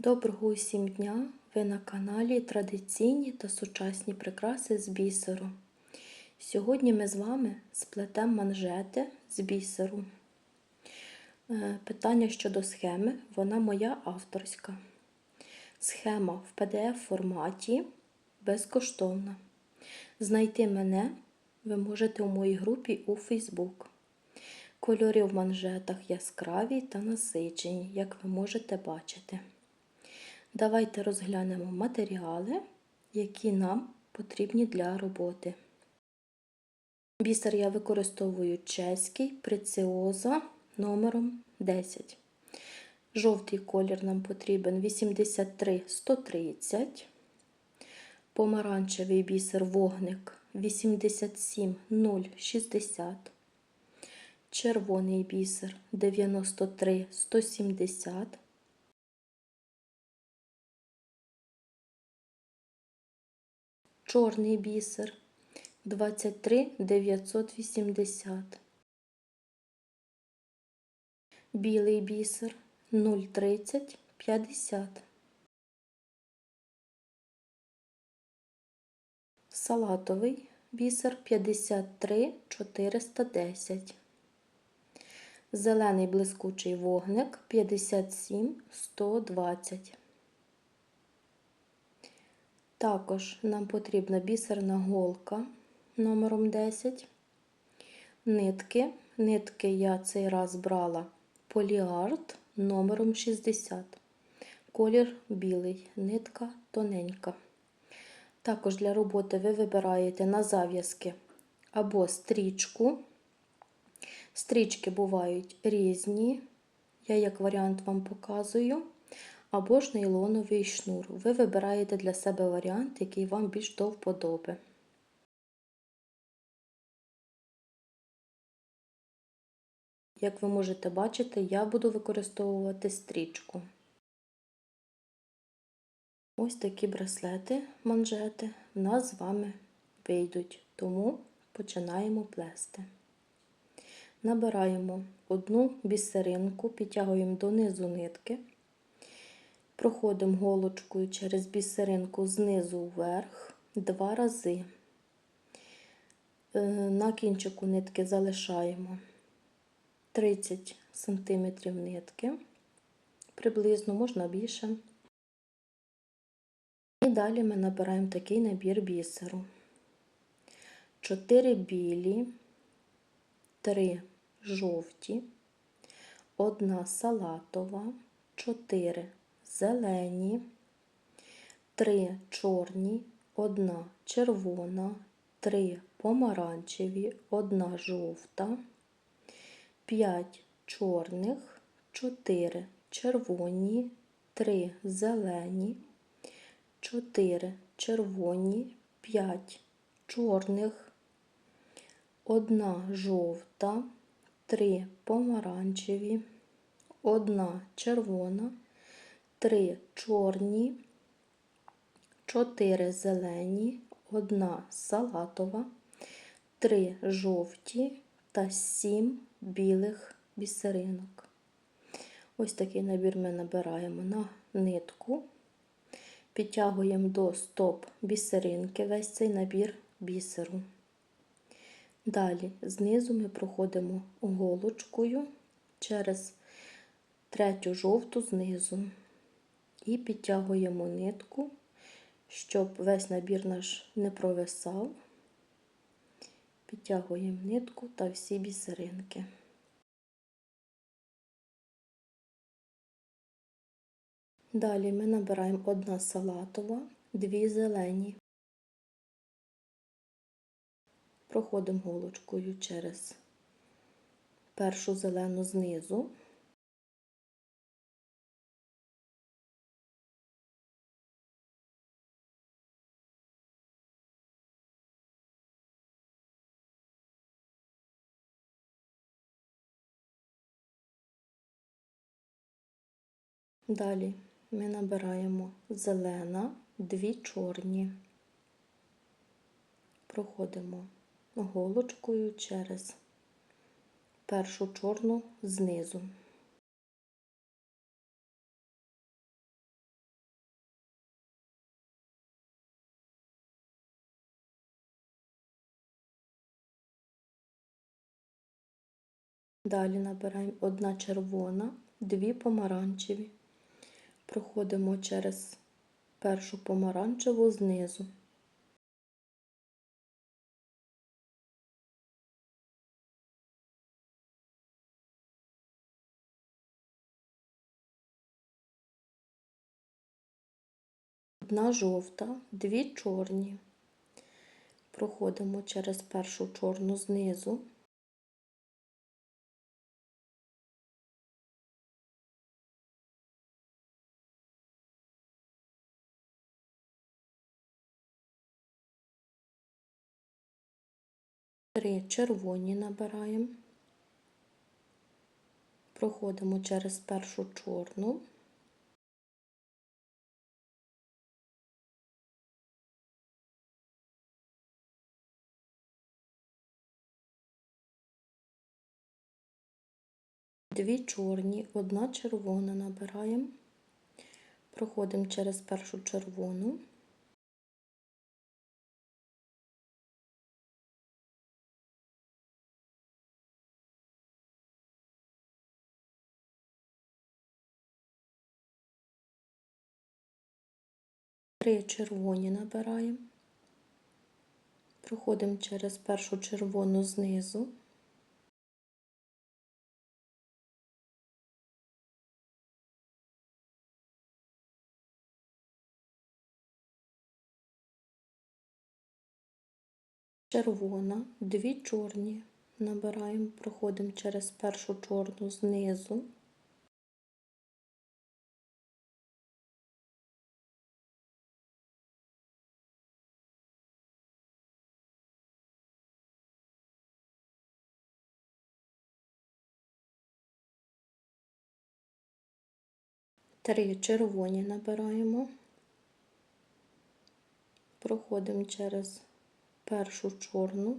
Доброго усім дня! Ви на каналі Традиційні та сучасні прикраси з бісеру. Сьогодні ми з вами сплетемо манжети з бісеру. Е, Питання щодо схеми, вона моя авторська. Схема в PDF форматі безкоштовна. Знайти мене ви можете у моїй групі у Facebook. Кольори в манжетах яскраві та насичені, як ви можете бачити. Давайте розглянемо матеріали, які нам потрібні для роботи. Бісер я використовую чеський преціоза номером 10. Жовтий колір нам потрібен 83-130. Помаранчевий бісер вогник 87-060. Червоний бісер 93-170. Чорний бісер 23 980. Білий бісер 030 50. Салатовий бісер 53 410. Зелений блискучий вогник 57 120. Також нам потрібна бісерна голка номером 10. Нитки. Нитки я цей раз брала поліарт номером 60. Колір білий, нитка тоненька. Також для роботи ви вибираєте на зав'язки або стрічку. Стрічки бувають різні. Я як варіант вам показую або ж нейлоновий шнур. Ви вибираєте для себе варіант, який вам більш до вподоби. Як ви можете бачити, я буду використовувати стрічку. Ось такі браслети, манжети в нас з вами вийдуть, тому починаємо плести. Набираємо одну бісеринку, підтягуємо донизу нитки. Проходимо голочкою через бісеринку знизу вверх два рази. Е, на кінчику нитки залишаємо 30 см нитки, приблизно, можна більше. І далі ми набираємо такий набір бісеру. 4 білі, 3 жовті, 1 салатова, 4 зелені, три чорні, одна червона, три помаранчеві, одна жовта, п'ять чорних, чотири червоні, три зелені, чотири червоні, п'ять чорних, одна жовта, три помаранчеві, одна червона. Три чорні, чотири зелені, одна салатова, три жовті та сім білих бісеринок. Ось такий набір ми набираємо на нитку, підтягуємо до стоп бісеринки весь цей набір бісеру. Далі знизу ми проходимо голочкою через третю жовту знизу і підтягуємо нитку, щоб весь набір наш не провисав. Підтягуємо нитку та всі бісеринки. Далі ми набираємо одна салатова, дві зелені. Проходимо голочкою через першу зелену знизу. Далі ми набираємо зелена, дві чорні, проходимо голочкою через першу чорну знизу. Далі набираємо одна червона, дві помаранчеві. Проходимо через першу помаранчеву знизу. Одна жовта, дві чорні. Проходимо через першу чорну знизу. Три червоні набираємо. Проходимо через першу чорну. Дві чорні, одна червона набираємо. Проходимо через першу червону. Три червоні набираємо. Проходимо через першу червону знизу. Червона, дві чорні набираємо, проходимо через першу чорну знизу. Три червоні набираємо, проходимо через першу чорну.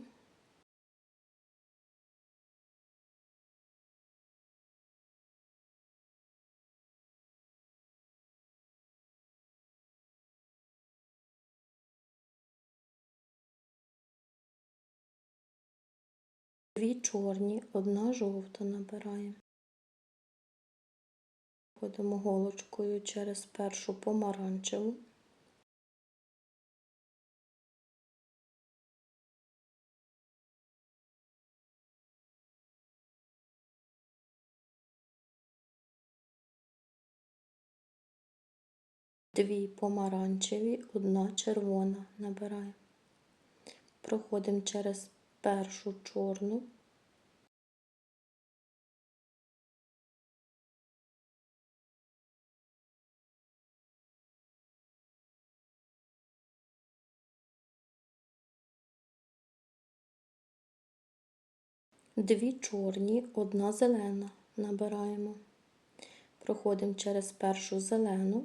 Дві чорні, одна жовта набираємо. Ходимо голочкою через першу помаранчеву. Дві помаранчеві, одна червона набираємо. Проходимо через першу чорну. Дві чорні, одна зелена набираємо. Проходимо через першу зелену.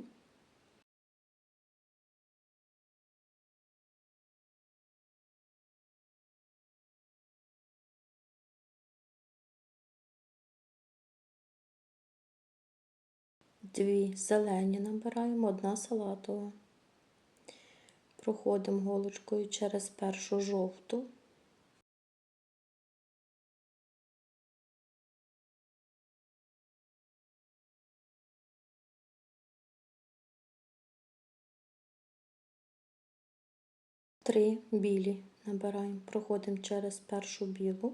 Дві зелені набираємо, одна салатова. Проходимо голочкою через першу жовту. Три білі набираємо, проходимо через першу білу.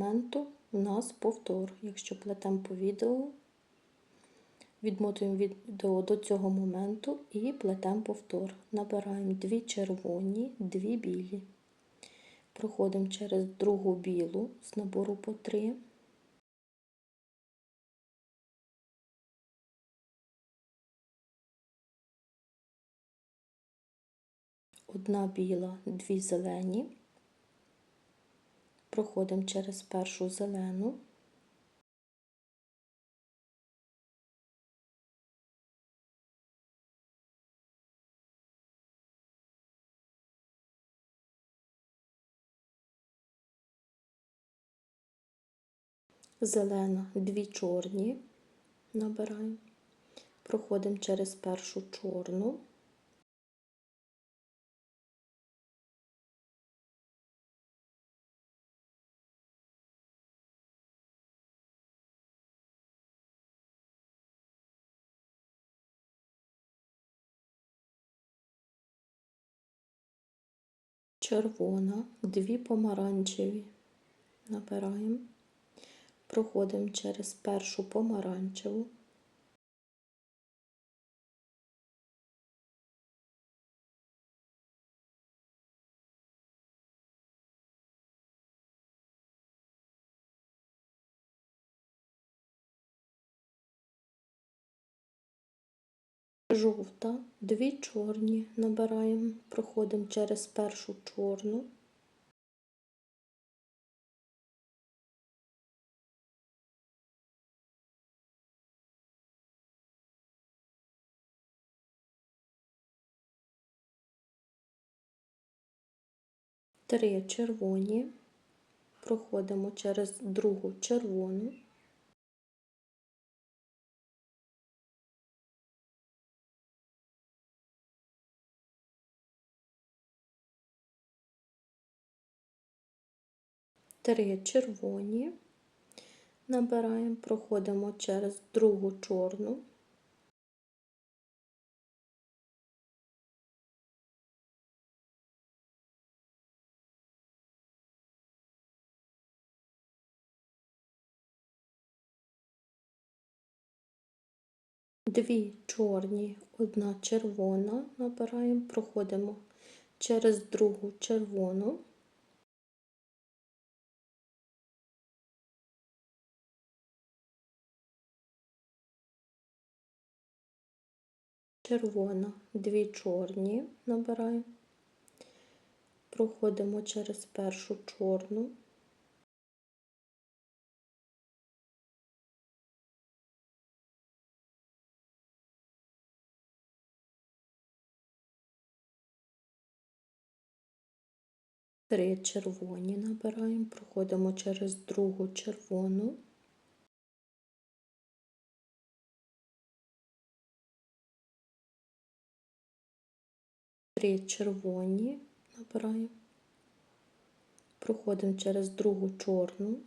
моменту у нас повтор. Якщо плетемо по відео, відмотуємо відео до цього моменту і плетемо повтор. Набираємо дві червоні, дві білі. Проходимо через другу білу з набору по три. Одна біла, дві зелені. Проходимо через першу зелену. Зелена, дві чорні. набираємо, проходимо через першу чорну. червона, дві помаранчеві. Набираємо, проходимо через першу помаранчеву. Жовта, дві чорні набираємо, проходимо через першу чорну. Три червоні, проходимо через другу червону. три червоні, набираємо, проходимо через другу чорну. Дві чорні, одна червона, набираємо, проходимо через другу червону. червона, дві чорні набираємо, проходимо через першу чорну. Три червоні набираємо, проходимо через другу червону. три червоні набираємо, проходимо через другу чорну.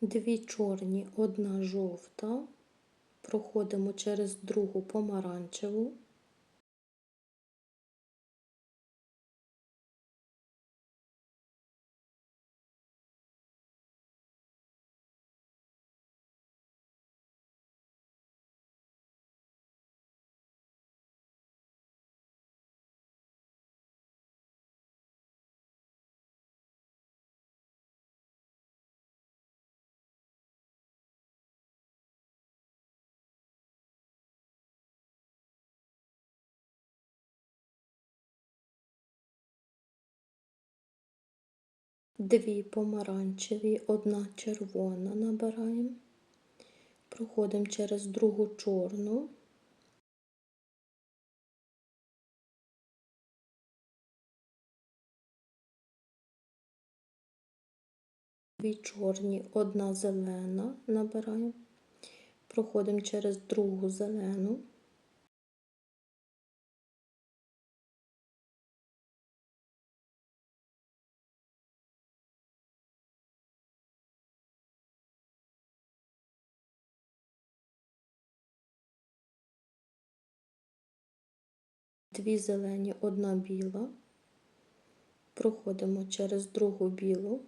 Дві чорні, одна жовта. Проходимо через другу помаранчеву. Дві помаранчеві, одна червона набираємо, проходимо через другу чорну. Дві чорні, одна зелена набираємо, проходимо через другу зелену. Дві зелені, одна біла. Проходимо через другу білу.